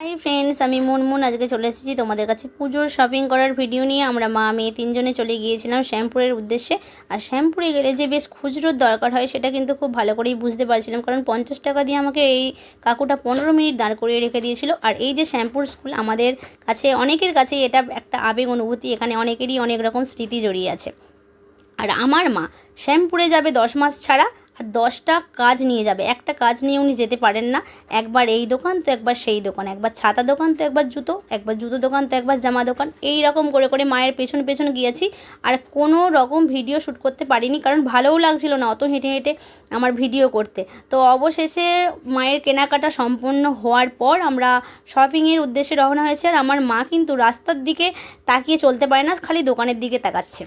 Hi friends আমি মুনমুন। আজকে চলে এসেছি তোমাদের কাছে পুজোর শপিং করার ভিডিও নিয়ে। আমরা মা, মেয়ে তিনজনে চলে গিয়েছিলাম শ্যামপুরের উদ্দেশ্যে। আর শ্যামপুরে গেলে যে বেশ খুচরোর দরকার হয়, সেটা কিন্তু খুব ভালো করেই বুঝতে পারছিলাম। কারণ পঞ্চাশ টাকা দিয়ে আমাকে এই কাকুটা পনেরো মিনিট দাঁড় করিয়ে রেখে দিয়েছিল। আর এই যে শ্যামপুর স্কুল আমাদের কাছে, অনেকের কাছেই এটা একটা আবেগ অনুভূতি। এখানে অনেকেরই অনেক রকম স্মৃতি জড়িয়ে আছে। আর আমার মা, শ্যামপুরে যাবে দশ মাস ছাড়া। আর দশটা কাজ নিয়ে যাবে। একটা কাজ নিয়ে উনি যেতে পারেন না। একবার এই দোকান তো একবার সেই দোকান। একবার ছাতা দোকান তো একবার জুতো। একবার জুতো দোকান তো একবার জামা দোকান। এই রকম করে করে মায়ের পেছন পেছন গিয়েছি। আর কোনো রকম ভিডিও শ্যুট করতে পারিনি কারণ ভালোও লাগছিল না অত হেঁটে হেঁটে আমার ভিডিও করতে। তো অবশেষে মায়ের কেনাকাটা সম্পূর্ণ হওয়ার পর আমরা শপিংয়ের উদ্দেশ্যে রওনা হয়েছে। আর আমার মা কিন্তু রাস্তার দিকে তাকিয়ে চলতে পারে না, খালি দোকানের দিকে তাকাচ্ছে।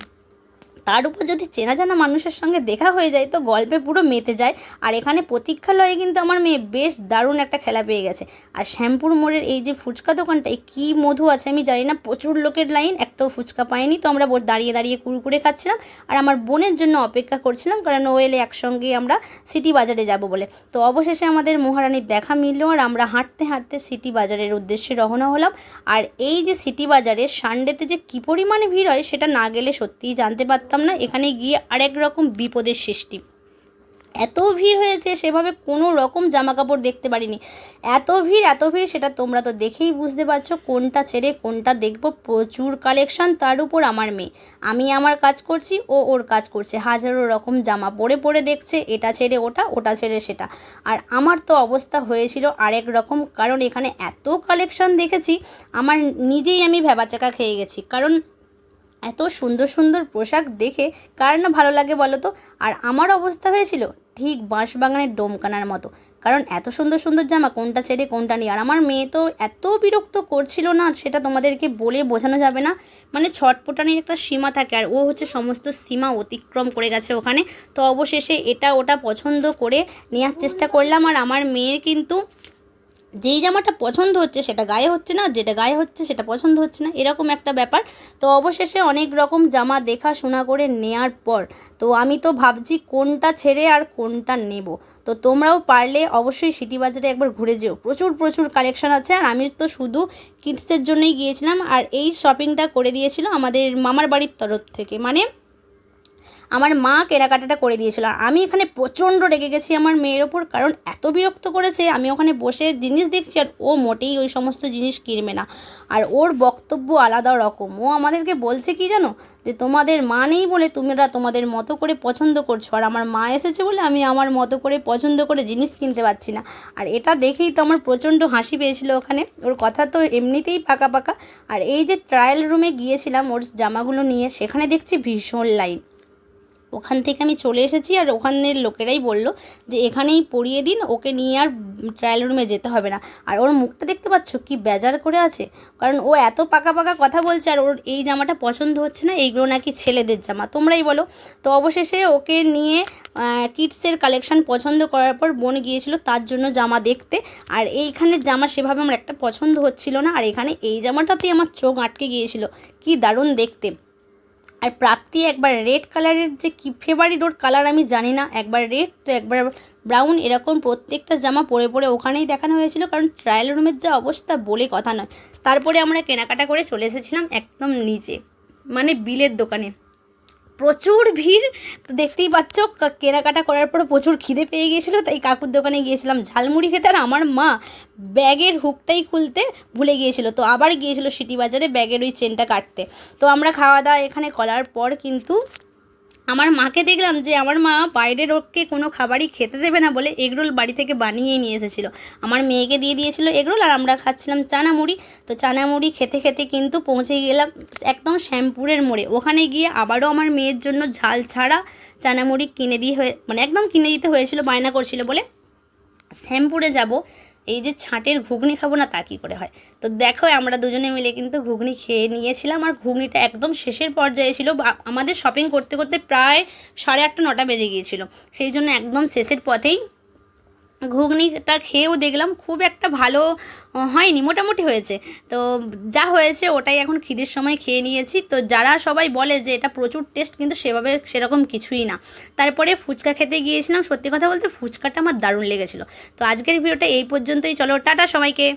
তার উপর যদি চেনা জানা মানুষের সঙ্গে দেখা হয়ে যায়, তো গল্পে পুরো মেতে যায়। আর এখানে প্রতীক্ষালয়ে কিন্তু আমার মেয়ে বেশ দারুণ একটা খেলা পেয়ে গেছে। আর শ্যামপুর মোড়ের এই যে ফুচকা দোকানটায় কী মধু আছে আমি জানি না, প্রচুর লোকের লাইন, একটাও ফুচকা পাইনি তো আমরা দাঁড়িয়ে দাঁড়িয়ে কুরকুরে খাচ্ছিলাম। আর আমার বোনের জন্য অপেক্ষা করছিলাম, কারণ ও এলে একসঙ্গে আমরা সিটি বাজারে যাব বলে। তো অবশেষে আমাদের মহারানীর দেখা মিললো, আর আমরা হাঁটতে হাঁটতে সিটি বাজারের উদ্দেশ্যে রওনা হলাম। আর এই যে সিটি বাজারে সানডেতে যে কী পরিমাণে ভিড় হয়, সেটা না গেলে সত্যিই জানতে পারতাম না, এখানে গিয়ে আরেক রকম বিপদের সৃষ্টি। এত ভিড় হয়েছে, সেভাবে কোনো রকম জামা কাপড় দেখতে পারিনি। এত ভিড় এত ভিড়, সেটা তোমরা তো দেখেই বুঝতে পারছ, কোনটা ছেড়ে কোনটা দেখব। প্রচুর কালেকশন, তার উপর আমার মেয়ে। আমি আমার কাজ করছি, ও ওর কাজ করছে। হাজারো রকম জামা পরে পরে দেখছে, এটা ছেড়ে ওটা ওটা ছেড়ে সেটা। আর আমার তো অবস্থা হয়েছিল আরেক রকম, কারণ এখানে এত কালেকশন দেখেছি, আমার নিজেই আমি ভেবাচাকা খেয়ে গেছি। কারণ এত সুন্দর সুন্দর পোশাক দেখে কার না ভালো লাগে বলো তো? আর আমার অবস্থা হয়েছিল ঠিক বাঁশবাগানের ডোমকানার মতো। কারণ এত সুন্দর সুন্দর জামা কোনটা ছেড়ে কোনটা নিয়ে আর আমার মেয়ে তো এত বিরক্ত করছিল না, সেটা তোমাদেরকে বলে বোঝানো যাবে না। মানে ছটপটানির একটা সীমা থাকে আর ও হচ্ছে সমস্ত সীমা অতিক্রম করে গেছে ওখানে। তো অবশেষে এটা ওটা পছন্দ করে নেওয়ার চেষ্টা করলাম। আর আমার মেয়ের কিন্তু যেই জামাটা পছন্দ হচ্ছে সেটা গায়ে হচ্ছে না, যেটা গায়ে হচ্ছে সেটা পছন্দ হচ্ছে না, এরকম একটা ব্যাপার। তো অবশেষে অনেক রকম জামা দেখা শোনা করে নেয়ার পর, তো আমি তো ভাবছি কোনটা ছেড়ে আর কোনটা নেব। তো তোমরাও পারলে অবশ্যই সিটি বাজারে একবার ঘুরে যেও। প্রচুর প্রচুর কালেকশান আছে, আর আমি তো শুধু কিডসের জন্যই গিয়েছিলাম, আর এই শপিংটা করে দিয়েছিল আমাদের মামার বাড়ির তরফ থেকে। মানে আমার মা কেনাকাটাটা করে দিয়েছিল। আমি এখানে প্রচণ্ড রেগে গেছি আমার মেয়ের ওপর, কারণ এত বিরক্ত করেছে, আমি ওখানে বসে জিনিস দেখছি আর ও মোটেই ওই সমস্ত জিনিস কিনবে না। আর ওর বক্তব্য আলাদা রকম। ও আমাদেরকে বলছে কি জানো? যে তোমাদের মা নেই বলে তোমরা তোমাদের মতো করে পছন্দ করছ। আর আমার মা এসেছে বলে আমি আমার মতো করে পছন্দ করে জিনিস কিনতে পারছি না। আর এটা দেখেই তো আমার প্রচণ্ড হাসি পেয়েছিল ওখানে। ওর কথা তো এমনিতেই পাকা পাকা। আর এই যে ট্রায়াল রুমে গিয়েছিলাম ওর জামাগুলো নিয়ে, সেখানে দেখছি ভীষণ লাইন ওখান থেকে আমি চলে এসেছি আর ওখানের লোকেরাই বলল যে এখানেই পরিয়ে দিন, ওকে নিয়ে আর ট্রায়াল রুমে যেতে হবে না। আর ওর মুখটা দেখতে পাচ্ছ কি বেজার করে আছে। কারণ ও এত পাকা পাকা কথা বলছে আর ওর এই জামাটা পছন্দ হচ্ছে না, এইগুলো নাকি ছেলেদের জামা। তোমরাই বলো। তো অবশেষে ওকে নিয়ে কিডসের কালেকশন পছন্দ করার পর বোন গিয়েছিল তার জন্য জামা দেখতে। আর এইখানের জামা সেভাবে আমার একটা পছন্দ হচ্ছিল না। আর এখানে এই জামাটাতেই আমার চোখ আটকে গিয়েছিল। কি দারুণ দেখতে। আর প্রাপ্তি একবার রেড কালারের যে কি ফেভারিট ওর কালার আমি জানি না। একবার রেড তো একবার ব্রাউন এরকম প্রত্যেকটা জামা পরে পরে ওখানেই দেখানো হয়েছিল। কারণ ট্রায়াল রুমের যা অবস্থা বলে কথা নয়। তারপরে আমরা কেনাকাটা করে চলে এসেছিলাম একদম নিচে মানে বিলের দোকানে। প্রচুর ভিড়। তো দেখতেই পাচ্ছ কেনাকাটা করার পর প্রচুর খিদে পেয়ে গিয়েছিল, তাই কাকুর দোকানে গিয়েছিলাম ঝালমুড়ি খেতে আর আমার মা ব্যাগের হুকটাই খুলতে ভুলে গিয়েছিল। তো আবার গিয়েছিল সিটি বাজারে ব্যাগের ওই চেনটা কাটতে। তো আমরা খাওয়া দাওয়া এখানে করার পর কিন্তু আমার মাকে দেখলাম যে আমার মা বাইরের ওকে কোনো খাবারই খেতে দেবে না বলে এগরোল বাড়ি থেকে বানিয়ে নিয়ে এসেছিল। আমার মেয়েকে দিয়ে দিয়েছিল এগরোল আর আমরা খাচ্ছিলাম চানা মুড়ি তো চানা মুড়ি খেতে খেতে কিন্তু পৌঁছে গেলাম একদম শ্যামপুরের মোড়ে। ওখানে গিয়ে আবারও আমার মেয়ের জন্য ঝাল ছাড়া চানা মুড়ি কিনে দিয়ে হয়ে মানে একদম কিনে দিতে হয়েছিল, বায়না করছিল বলে। শ্যামপুরে যাব। এই যে ছাঁটের ঘুগনি খাব না তা কী করে হয়? তো দেখো, আমরা দুজনে মিলে কিন্তু ঘুগনি খেয়ে নিয়েছিলাম আর ঘুগনিটা একদম শেষের পর্যায়ে ছিল। আমাদের শপিং করতে করতে প্রায় সাড়ে আটটা, নটা বেজে গিয়েছিল। সেই জন্য একদম শেষের পথেই ঘুগনিটা খেয়েও দেখলাম খুব একটা ভালো হয়নি, মোটামুটি হয়েছে। তো যা হয়েছে ওটাই এখন খিদের সময় খেয়ে নিয়েছি। তো যারা সবাই বলে যে এটা প্রচুর টেস্ট কিন্তু সেভাবে সেরকম কিছুই না। তারপরে ফুচকা খেতে গিয়েছিলাম, সত্যি কথা বলতে ফুচকাটা আমার দারুণ লেগেছিলো। তো আজকের ভিডিওটা এই পর্যন্তই। চলো, টাটা সবাইকে।